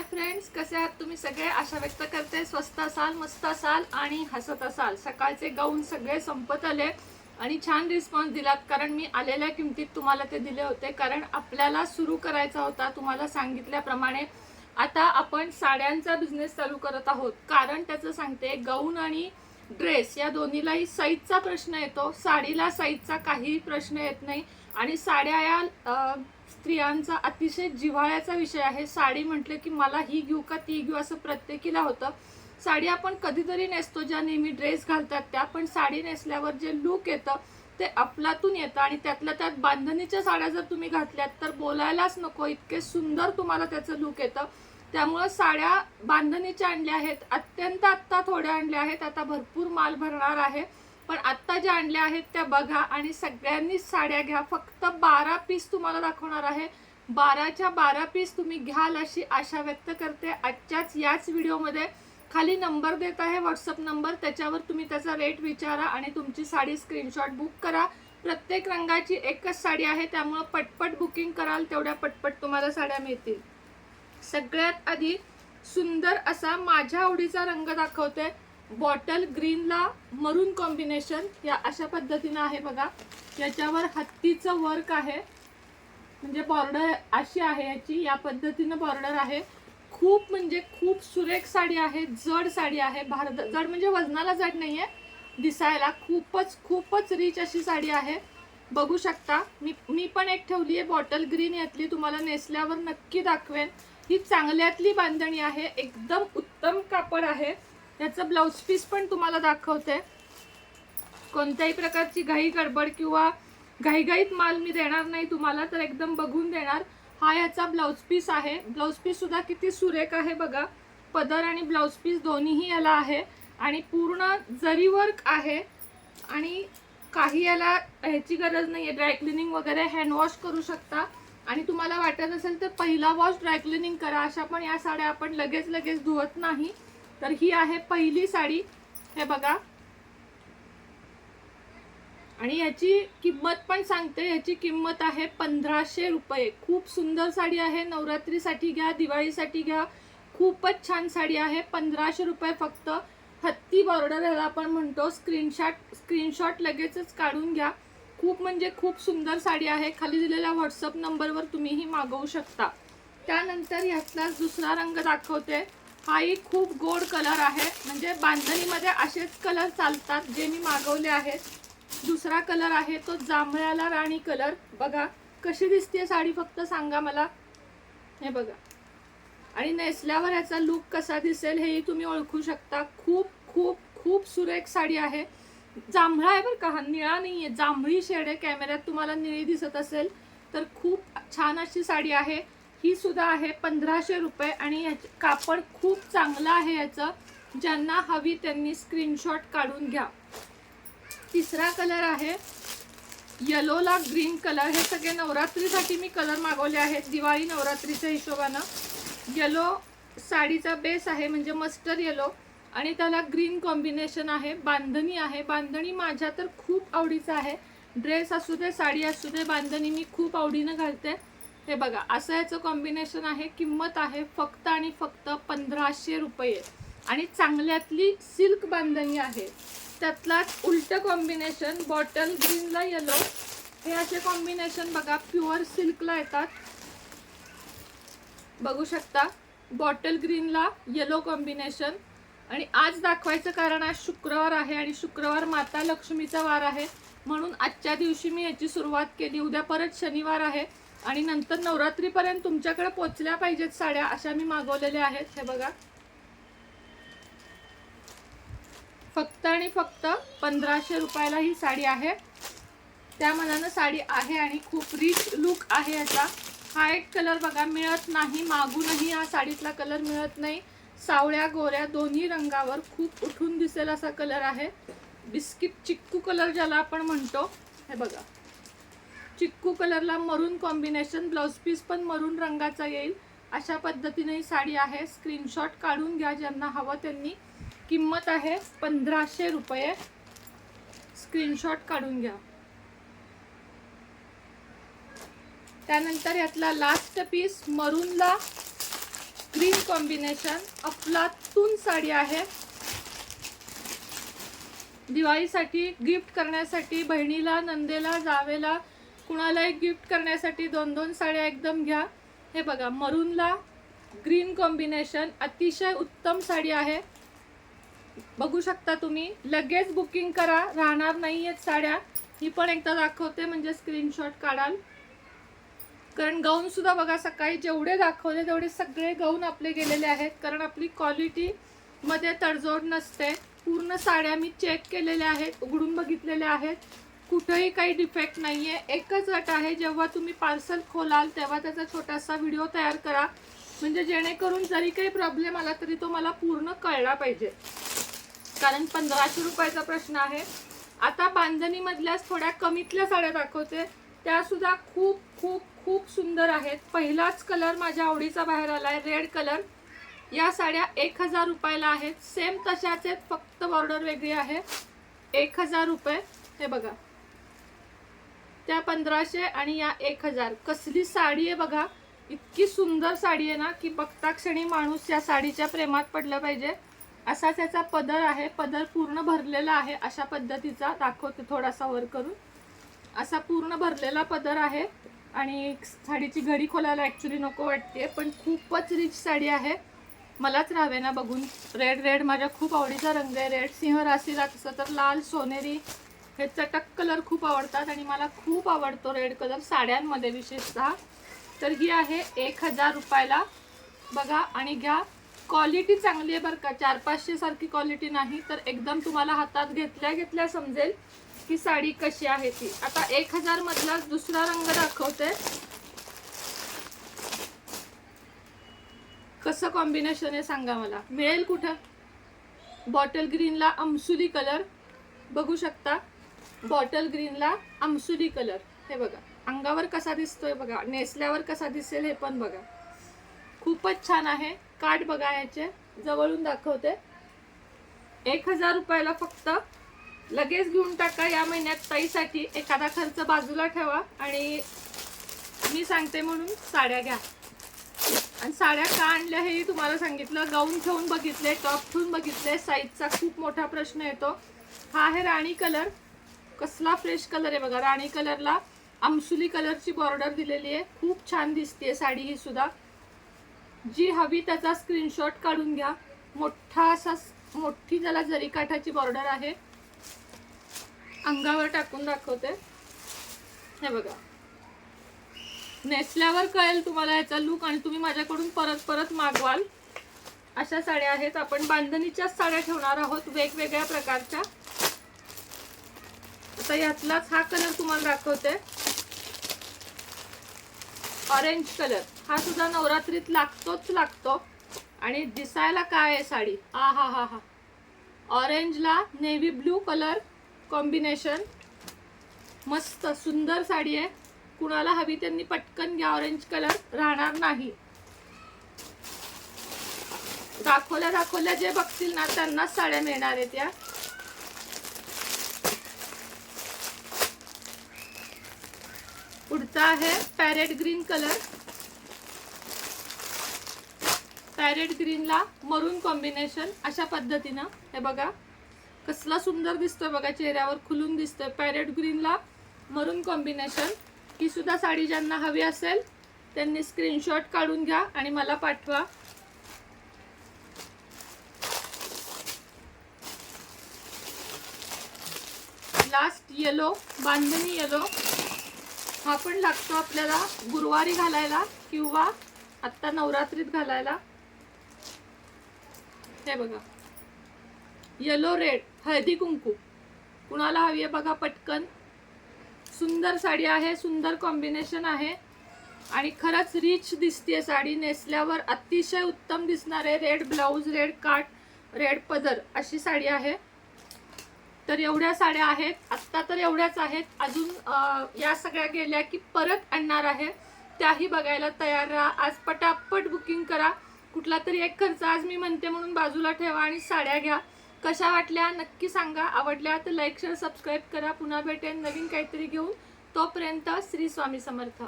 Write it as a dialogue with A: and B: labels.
A: Hi friends कसे आहात तुम्ही सगळे? आशा व्यक्त करते. स्वस्त असाल मस्त असाल आणि हसत असाल. सकाळचे गाऊन सगळे संपत आले आणि छान रिस्पॉन्स दिलात. कारण मी आलेल्या किमतीत तुम्हाला ते दिले होते. कारण आपल्याला सुरू करायचा होता. तुम्हाला सांगितल्याप्रमाणे आता आपण साड्यांचा बिझनेस चालू करत आहोत. कारण त्याचं सांगते गाऊन आणि ड्रेस या दोन्हीलाही साईजचा प्रश्न येतो. साडीला साईजचा काहीही प्रश्न येत नाही. आणि साड्या या स्त्रियांचा अतिशय जिव्हाळ्याचा विषय आहे. साडी म्हटलं की मला ही घेऊ का ती घेऊ असं प्रत्येकीला होतं. साडी आपण कधीतरी नेसतो ज्या नेहमी ड्रेस घालतात त्या पण साडी नेसल्यावर जे लुक येतं ते अफलातून येतं आणि त्यातल्या त्यात बांधणीच्या साड्या जर तुम्ही घातल्यात तर बोलायलाच नको. इतके सुंदर तुम्हाला त्याचं लुक येतं. त्यामुळं साड्या बांधणीच्या आणल्या आहेत. अत्यंत आत्ता थोड्या आणल्या आहेत. आता भरपूर माल भरणार आहे. पण आत्ता ज्या आणल्या आहेत त्या बघा आणि सगळ्यांनीच साड्या घ्या. फक्त बारा पीस तुम्हाला दाखवणार आहे. बाराच्या बारा पीस तुम्ही घ्याल अशी आशा व्यक्त करते. आजच्याच याच व्हिडिओमध्ये खाली नंबर देत आहे व्हॉट्सअप नंबर. त्याच्यावर तुम्ही त्याचा रेट विचारा आणि तुमची साडी स्क्रीनशॉट बुक करा. प्रत्येक रंगाची एकच साडी आहे त्यामुळं पटपट बुकिंग कराल तेवढ्या पटपट तुम्हाला साड्या मिळतील. सगळ्यात आधी सुंदर असा माझ्या आवडीचा रंग दाखवते. बॉटल ग्रीनला मरून कॉम्बिनेशन या अशा पद्धतीनं आहे बघा. याच्यावर हत्तीचं वर्क आहे. म्हणजे बॉर्डर अशी आहे याची. या पद्धतीनं बॉर्डर आहे. खूप म्हणजे खूप सुरेख साडी आहे. जड साडी आहे. भारत जड म्हणजे वजनाला जड नाही आहे दिसायला खूपच खूपच रिच अशी साडी आहे. बघू शकता. मी मी पण एक ठेवली आहे. बॉटल ग्रीन यातली तुम्हाला नेसल्यावर नक्की दाखवेन. ही चांगल्यातली बांधणी आहे. एकदम उत्तम कापड आहे. त्याचं ब्लाऊज पीस पण तुम्हाला दाखवते. कोणत्याही प्रकारची घाई गडबड किंवा घाईघाईत माल मी देणार नाही तुम्हाला तर एकदम बघून देणार. हा याचा ब्लाऊज पीस आहे. ब्लाऊज पीससुद्धा किती सुरेख आहे बघा. पदर आणि ब्लाऊज पीस दोन्हीही याला आहे. आणि पूर्ण जरी वर्क आहे आणि काही याला ह्याची गरज नाही आहे ड्रायक्लिनिंग वगैरे हँडवॉश करू शकता. आणि तुम्हाला वाटत असेल तर पहिला वॉश ड्राय क्लिनिंग करा. अशा पण या साड्या आपण लगेच लगेच धुवत नाही. तर ही आहे पहिली साडी. हे बघा. आणि याची किंमत पण सांगते. याची किंमत आहे पंधराशे रुपये. खूप सुंदर साडी आहे. नवरात्रीसाठी घ्या दिवाळीसाठी घ्या. खूपच छान साडी आहे. पंधराशे रुपये फक्त. हत्ती बॉर्डर ह्याला आपण म्हणतो. स्क्रीनशॉट स्क्रीनशॉट लगेचच काढून घ्या. खूप म्हणजे खूप सुंदर साडी आहे. खाली दिलेल्या व्हॉट्सअप नंबरवर तुम्हीही मागवू शकता. त्यानंतर ह्यातलाच दुसरा रंग दाखवते. हाही खूप गोड कलर आहे. म्हणजे बांधणीमध्ये असेच कलर चालतात जे मी मागवले आहेत. दुसरा कलर आहे तो जांभळ्याला राणी कलर बघा कशी दिसते साडी फक्त सांगा मला. हे बघा. आणि नेसल्यावर याचा लुक कसा दिसेल हेही तुम्ही ओळखू शकता. खूप खूप खूप सुरेख साडी आहे. जांभळा आहे बरं का हा निळा नाही आहे जांभळी शेड आहे. कॅमेऱ्यात तुम्हाला निळी दिसत असेल. तर खूप छान अशी साडी आहे. ही सुद्धा आहे पंधराशे रुपये आणि याच कापड खूप चांगलं आहे याचं. ज्यांना हवी त्यांनी स्क्रीनशॉट काढून घ्या. तिसरा कलर आहे येलोला ग्रीन कलर हे सगळे नवरात्रीसाठी मी कलर मागवले आहेत. दिवाळी नवरात्रीच्या हिशोबानं. येलो साडीचा बेस आहे म्हणजे मस्टर येलो आणि त्याला ग्रीन कॉम्बिनेशन आहे. बांधणी आहे. बांधणी माझ्या तर खूप आवडीचं आहे. ड्रेस असू दे साडी असू दे बांधणी मी खूप आवडीनं घालते. हे बघा असं याचं कॉम्बिनेशन आहे किंमत आहे फक्त आणि फक्त पंधराशे रुपये. आणि चांगल्यातली सिल्क बांधणी आहे. त्यातलाच उलट कॉम्बिनेशन बॉटल ग्रीनला येलो हे असे कॉम्बिनेशन बघा प्युअर सिल्कला येतात. बघू शकता बॉटल ग्रीनला येलो कॉम्बिनेशन आणि आज दाखवायचं कारण आज शुक्रवार आहे आणि शुक्रवार माता लक्ष्मीचा वार आहे. म्हणून आजच्या दिवशी मी याची सुरुवात केली. उद्या परत शनिवार आहे. आणि नंतर नवरात्रीपर्यंत तुमच्याकडे पोचल्या पाहिजेत साड्या अशा मी मागवलेल्या आहेत. हे बघा. फक्त आणि फक्त पंधराशे रुपयाला ही साडी आहे. त्या मनानं साडी आहे आणि खूप रिच लुक आहे याचा. हा एक कलर बघा मिळत नाही मागूनही हा साडीतला कलर मिळत नाही. सावळ्या गोऱ्या दोन्ही रंगावर खूप उठून दिसेल असा कलर आहे. बिस्किट चिक्कू कलर ज्याला आपण म्हणतो. हे बघा. चिक्कू कलरला मरून कॉम्बिनेशन ब्लाऊज पीस पण मरून रंगाचा येईल. अशा पद्धतीने ही साडी आहे. स्क्रीनशॉट काढून घ्या ज्यांना हवं त्यांनी. किंमत आहे पंधराशे रुपये. स्क्रीनशॉट काढून घ्या. त्यानंतर यातला लास्ट पीस मरूनला ग्रीन कॉम्बिनेशन अफलातून साडी आहे. दिवाळीसाठी गिफ्ट करण्यासाठी बहिणीला नंदेला जावेला कुणालाही गिफ्ट करण्यासाठी दोन दोन साड्या एकदम घ्या. हे बघा मरूनला ग्रीन कॉम्बिनेशन अतिशय उत्तम साडी आहे. बघू शकता तुम्ही लगेच बुकिंग करा राहणार नाही आहेत साड्या. ही पण एकदा दाखवते म्हणजे स्क्रीनशॉट काढाल. कारण गाऊनसुद्धा बघा सकाळी जेवढे दाखवले तेवढे सगळे गाऊन आपले गेलेले आहेत. कारण आपली क्वालिटीमध्ये तडजोड नसते. पूर्ण साड्या मी चेक केलेल्या आहेत उघडून बघितलेल्या आहेत. कुठेही काही डिफेक्ट नाही आहे एकच अट आहे जेव्हा तुम्ही पार्सल खोलाल तेव्हा त्याचा छोटासा व्हिडिओ तयार करा. म्हणजे जेणेकरून जरी काही प्रॉब्लेम आला तरी तो मला पूर्ण कळला पाहिजे. कारण पंधराशे रुपयाचा प्रश्न आहे. आता बांधणीमधल्याच थोड्या कमीतल्या साड्या दाखवते. त्यासुद्धा खूप खूप खूप सुंदर आहेत. पहिलाच कलर माझ्या आवडीचा बाहेर आला आहे रेड कलर या साड्या एक हजार रुपयाला आहेत. सेम तशाच आहेत फक्त बॉर्डर वेगळी आहे. एक हजार रुपये. हे बघा. त्या पंधराशे आणि या एक हजार. कसली साडी आहे बघा. इतकी सुंदर साडी आहे ना की बघता क्षणी माणूस या साडीच्या प्रेमात पडलं पाहिजे. असा त्याचा पदर आहे. पदर पूर्ण भरलेला आहे अशा पद्धतीचा. दाखवते थोडासा वर करून. असा पूर्ण भरलेला पदर आहे. आणि साडीची घडी खोलायला ॲक्च्युली नको वाटते पण खूपच रिच साडी आहे. मलाच राहावे ना बघून. रेड रेड माझ्या खूप आवडीचा रंग आहे. रेड सिंह राशीला तसं तर लाल सोनेरी हे चटक कलर खूप आवडतात आणि मला खूप आवडतो रेड कलर साड्यांमध्ये विशेषतः. तर ही आहे एक हजार रुपयाला. बघा आणि घ्या. क्वालिटी चांगली आहे बरं का. चार पाचशेसारखी क्वालिटी नाही तर एकदम तुम्हाला हातात घेतल्या घेतल्या समजेल की साडी कशी आहे ती. आता एक हजारमधला दुसरा रंग दाखवते. कसं कॉम्बिनेशन आहे सांगा मला. मिळेल कुठं? बॉटल ग्रीनला अमसुली कलर बघू शकता. बॉटल ग्रीनला आमसुरी कलर. हे बघा अंगावर कसा दिसतोय बघा नेसल्यावर कसा दिसेल हे पण बघा. खूपच छान आहे. काठ बघा याचे जवळून दाखवते. एक हजार रुपयाला फक्त. लगेच घेऊन टाका या महिन्यात ताईसाठी. एखादा खर्च बाजूला ठेवा आणि मी सांगते म्हणून साड्या घ्या. आणि साड्या का आणल्या हेही तुम्हाला सांगितलं. गाऊन ठेवून बघितले टॉप ठेवून बघितले. साईजचा खूप मोठा प्रश्न येतो. हा आहे राणी कलर. कसला फ्रेश कलर आहे बघा. राणी कलरला आमसुली कलरची बॉर्डर दिलेली आहे. खूप छान दिसते साडी ही सुद्धा. जी हवी त्याचा स्क्रीनशॉट काढून घ्या. मोठा असा मोठी त्याला जरी काठाची बॉर्डर आहे. अंगावर टाकून दाखवते. हे बघा. नेसल्यावर कळेल तुम्हाला याचा लुक आणि तुम्ही माझ्याकडून परत परत मागवाल. अशा साड्या आहेत. आपण बांधणीच्याच साड्या ठेवणार आहोत. वेगवेगळ्या प्रकारच्या. आता यातलाच हा कलर तुम्हाला दाखवते. ऑरेंज कलर हा सुद्धा नवरात्रीत लागतोच लागतो. आणि दिसायला काय आहे साडी? आ हा हा हा. ऑरेंजला नेव्ही ब्लू कलर कॉम्बिनेशन मस्त सुंदर साडी आहे. कुणाला हवी त्यांनी पटकन घ्या ऑरेंज कलर राहणार नाही. दाखवल्या दाखवल्या जे बघतील ना त्यांनाच साड्या मिळणार आहेत या. पुढचा आहे पॅरेट ग्रीन कलर। पॅरेट ग्रीनला मरून कॉम्बिनेशन अशा पद्धतीनं हे बघा कसला सुंदर दिसतोय बघा चेहऱ्यावर खुलून दिसतोय. पॅरेट ग्रीनला मरून कॉम्बिनेशन ही सुद्धा साडी ज्यांना हवी असेल त्यांनी स्क्रीनशॉट काढून घ्या आणि मला पाठवा. लास्ट येलो बांधणी येलो हा पण लागतो आपल्याला गुरुवारी घालायला किंवा आत्ता नवरात्रीत घालायला. हे बघा. Yellow red Haldi Kunku. कुणाला हवी आहे बघा पटकन. सुंदर साडी आहे सुंदर कॉम्बिनेशन आहे. आणि खरंच रिच दिसते साडी. नेसल्यावर अतिशय उत्तम दिसणार आहे रेड ब्लाऊज रेड काट रेड पदर अशी साडी आहे. तर एवढ्या साड्या आहेत आत्ता तर एवढ्याच आहेत. अजून या सगळ्या गेल्या की परत आणणार आहे. त्याही बघायला तयार राहा. आज पटापट बुकिंग करा. कुठला तरी एक खर्च आज मी म्हणते म्हणून बाजूला ठेवा आणि साड्या घ्या. कशा वाटल्या नक्की सांगा. आवडल्या तर लाईक शेअर सबस्क्राईब करा. पुन्हा भेटेन नवीन काहीतरी घेऊन. तोपर्यंत श्री स्वामी समर्थ.